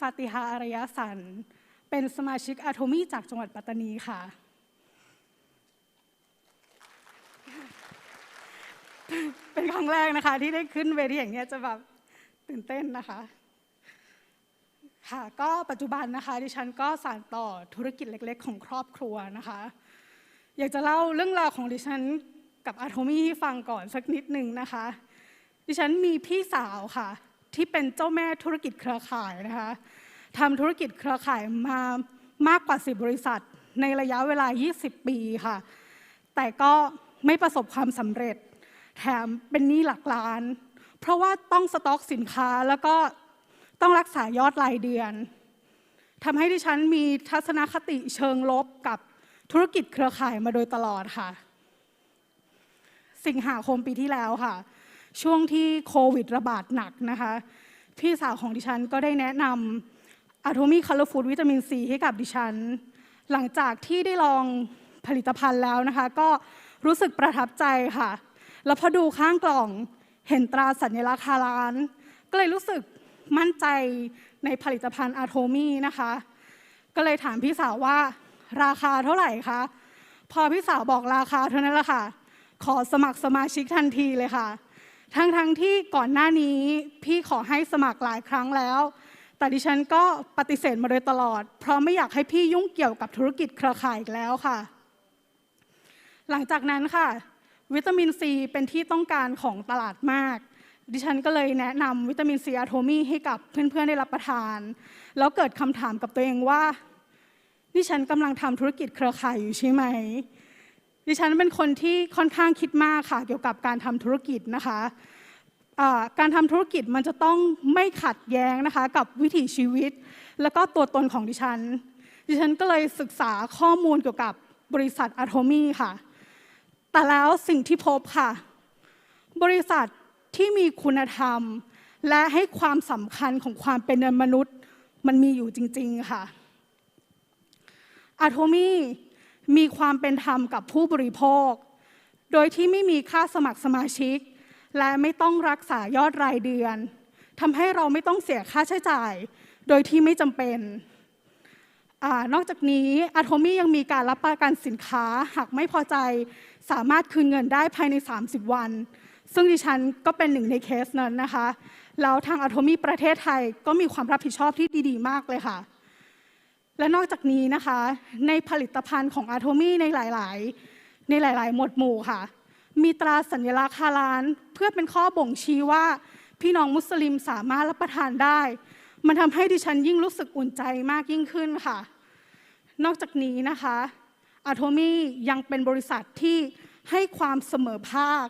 ฟาติฮาอารยสัน เป็นสมาชิกอะโทมี่จากจังหวัดปัตตานีค่ะ เป็นครั้งแรกนะคะ ที่ได้ขึ้นเวทีอย่างนี้จะแบบตื่นเต้นนะคะ ค่ะ ก็ปัจจุบันนะคะ ดิฉันก็สานต่อธุรกิจเล็ก ๆ ของครอบครัวนะคะ อยากจะเล่าเรื่องราวของดิฉันกับอาโทมี่ให้ฟังก่อนสักนิดหนึ่งนะคะ ดิฉันมีพี่สาวค่ะ ที่เป็นเจ้าแม่ธุรกิจเครือข่ายนะคะทำธุรกิจเครือข่ายมามากกว่า 10 บริษัท ในระยะเวลา 20 ปีค่ะ แต่ก็ไม่ประสบความสำเร็จ แถมเป็นหนี้หลักล้าน เพราะว่าต้องสต็อกสินค้าแล้วก็ต้องรักษายอดรายเดือนทำให้ดิฉันมีทัศนคติเชิงลบกับธุรกิจเครือข่ายมาโดยตลอดค่ะ สิงหาคมปีที่แล้วค่ะ ช่วงที่โควิดระบาดหนักนะคะ พี่สาวของดิฉันก็ได้แนะนำอะโทมี่คัลเลอร์ฟูดวิตามินซีให้กับดิฉัน หลังจากที่ได้ลองผลิตภัณฑ์แล้วนะคะ ก็รู้สึกประทับใจค่ะ แล้วพอดูข้างกล่องเห็นตราสัญลักษณ์ฮาลาน ก็เลยรู้สึกมั่นใจในผลิตภัณฑ์อะโทมี่นะคะ ก็เลยถามพี่สาวว่าราคาเท่าไหร่คะ พอพี่สาวบอกราคาเท่านั้นแหละค่ะ ขอสมัครสมาชิกทันทีเลยค่ะ ทั้งๆทที่ก่อนหน้านี้พี่ขอให้สมัครหลายครั้งแล้ว แต่ดิฉันก็ปฏิเสธมาโดยตลอด เพราะไม่อยากให้พี่ยุ่งเกี่ยวกับธุรกิจเครือข่ายอีกแล้วค่ะ หลังจากนั้นค่ะ วิตามินซีเป็นที่ต้องการของตลาดมาก ดิฉันก็เลยแนะนำวิตามินซีอะโทมี่ให้กับเพื่อนๆได้รับประทาน แล้วเกิดคำถามกับตัวเองว่าดิฉันกำลังทำธุรกิจเครือข่ายอยู่ใช่ไหม ดิฉันเป็นคนที่ค่อนข้างคิดมากค่ะ เกี่ยวกับการทำธุรกิจนะคะการทำธุรกิจมันจะต้องไม่ขัดแย้งนะคะ กับวิถีชีวิต แล้วก็ตัวตนของดิฉัน ดิฉันก็เลยศึกษาข้อมูลเกี่ยวกับบริษัทอะโทมี่ค่ะ แต่แล้วสิ่งที่พบค่ะ บริษัทที่มีคุณธรรม และให้ความสำคัญของความเป็นมนุษย์ มันมีอยู่จริง ๆ ค่ะอะโทมี่ มีความเป็นธรรมกับผู้บริโภค โดยที่ไม่มีค่าสมัครสมาชิก และไม่ต้องรักษายอดรายเดือนทำให้เราไม่ต้องเสียค่าใช้จ่าย โดยที่ไม่จำเป็นอนอกจากนี้อะโทมี่ยังมีการรับประกันสินค้าหากไม่พอใจ สามารถคืนเงินได้ภายใน 30 วัน ซึ่งดิฉันก็เป็นหนึ่งในเคสนั้นนะคะ แล้วทางอะโทมี่ประเทศไทยก็มีความรับผิดชอบที่ดี ๆ มากเลยค่ะ และนอกจากนี้นะคะ ในผลิตภัณฑ์ของอะโทมี่ในหลาย ๆ ในหลาย ๆ หมวดหมู่ค่ะ มีตราสัญลักษณ์ฮาลาลเพื่อเป็นข้อบ่งชี้ว่า พี่น้องมุสลิมสามารถรับประทานได้ มันทำให้ดิฉันยิ่งรู้สึกอุ่นใจมากยิ่งขึ้นค่ะ นอกจากนี้นะคะอะโทมี่ยังเป็นบริษัทที่ให้ความเสมอภาค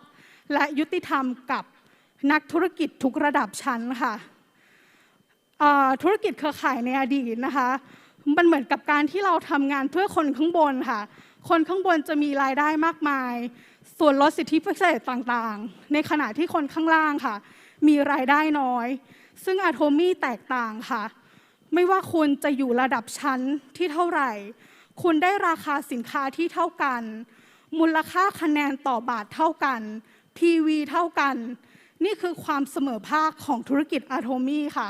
และยุติธรรมกับนักธุรกิจทุกระดับชั้นค่ะธุรกิจเครือข่ายในอดีตนะคะ มันเหมือนกับการที่เราทำงานเพื่อคนข้างบนค่ะ คนข้างบนจะมีรายได้มากมาย ส่วนลดสิทธิพิเศษต่างๆ ในขณะที่คนข้างล่างค่ะ มีรายได้น้อย ซึ่งอะโทมี่แตกต่างค่ะ ไม่ว่าคุณจะอยู่ระดับชั้นที่เท่าไหร่ คุณได้ราคาสินค้าที่เท่ากัน มูลค่าคะแนนต่อบาทเท่ากัน PV เท่ากัน นี่คือความเสมอภาคของธุรกิจอะโทมี่ค่ะ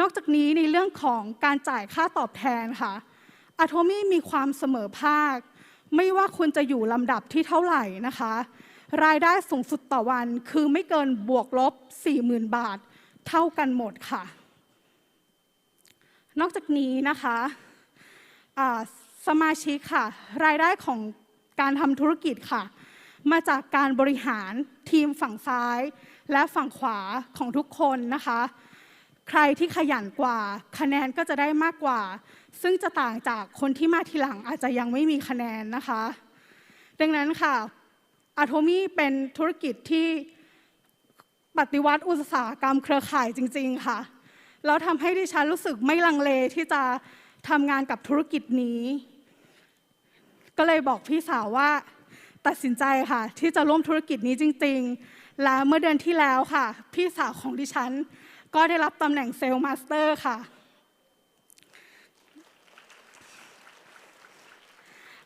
นอกจากนี้ในเรื่องของการจ่ายค่าตอบแทนค่ะอะโทมี่มีความเสมอภาค ไม่ว่าคุณจะอยู่ลำดับที่เท่าไหร่นะคะ รายได้สูงสุดต่อวันคือไม่เกินบวกลบ 40,000 บาท เท่ากันหมดค่ะ นอกจากนี้นะคะสมาชิกค่ะ รายได้ของการทำธุรกิจค่ะ มาจากการบริหารทีมฝั่งซ้าย และฝั่งขวาของทุกคนนะคะ ใครที่ขยันกว่า คะแนนก็จะได้มากกว่า ซึ่งจะต่างจากคนที่มาทีหลังอาจจะยังไม่มีคะแนนนะคะ ดังนั้นค่ะอะโทมี่เป็นธุรกิจที่ปฏิวัติอุตสาหกรรมเครือข่ายจริง ๆ ค่ะ แล้วทำให้ดิฉันรู้สึกไม่ลังเลที่จะทำงานกับธุรกิจนี้ ก็เลยบอกพี่สาวว่าตัดสินใจค่ะ ที่จะร่วมธุรกิจนี้จริง ๆ และเมื่อเดือนที่แล้วค่ะ พี่สาวของดิฉัน ก็ได้รับตำแหน่งเซลล์มาสเตอร์ค่ะ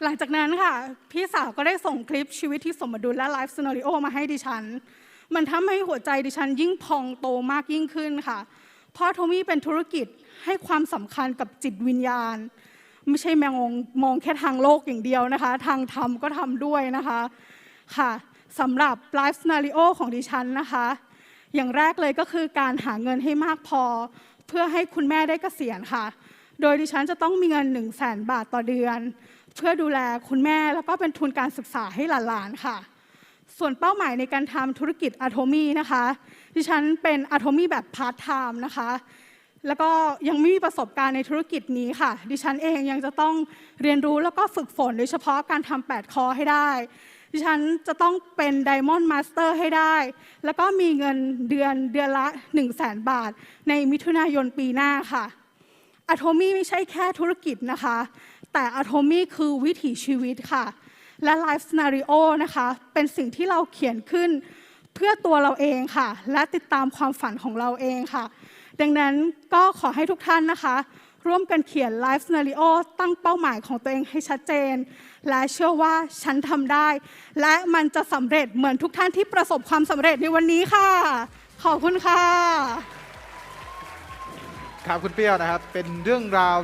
หลังจากนั้นค่ะ พี่สาวก็ได้ส่งคลิปชีวิตที่สมดุลและไลฟ์ซีนาริโอมาให้ดิฉัน มันทำให้หัวใจดิฉันยิ่งพองโตมากยิ่งขึ้นค่ะ เพราะโทมี่เป็นธุรกิจให้ความสำคัญกับจิตวิญญาณ ไม่ใช่มองมองแค่ทางโลกอย่างเดียวนะคะ ทางธรรมก็ทำด้วยนะคะค่ะสำหรับไลฟ์ส n นาริโอของดิฉันนะคะ อย่างแรกเลยก็คือการหาเงินให้มากพอ เพื่อให้คุณแม่ได้เกษียณค่ะ โดยดิฉันจะต้องมีเงิน 1 0 0 0 0แบาทต่อเดือน เพื่อดูแลคุณแม่แล้วก็เป็นทุนการศึกษาให้หลานๆค่ะ ส่วนเป้าหมายในการทำธุรกิจอะโทมี่นะคะ ดิฉันเป็นอะโทมี่แบบพาร์ทไทม์นะคะ แล้วก็ยังไม่มีประสบการณ์ในธุรกิจนี้ค่ะ ดิฉันเองยังจะต้องเรียนรู้แล้วก็ฝึกฝนโดยเฉพาะการทำ8คอให้ได้ ดิฉันจะต้องเป็นไดมอนด์มาสเตอร์ให้ได้ แล้วก็มีเงินเดือนเดือนละ 1 0 0 0 0แบาท ในมิถุนายนปีหน้าค่ะอะโทมี่ไม่ใช่แค่ธุรกิจนะคะ แต่อะโทมี่คือวิถีชีวิตค่ะ และไลฟ์สนาริโอนะคะ เป็นสิ่งที่เราเขียนขึ้นเพื่อตัวเราเองค่ะ และติดตามความฝันของเราเองค่ะ ดังนั้นก็ขอให้ทุกท่านนะคะ ร่วมกันเขียนไลฟ์สนาริโอตั้งเป้าหมายของตัวเองให้ชัดเจน และเชื่อว่าฉันทำได้ และมันจะสำเร็จเหมือนทุกท่านที่ประสบความสำเร็จในวันนี้ค่ะ ขอบคุณค่ะ ครับคุณเปรี้ยวนะครับ เป็นเรื่องราว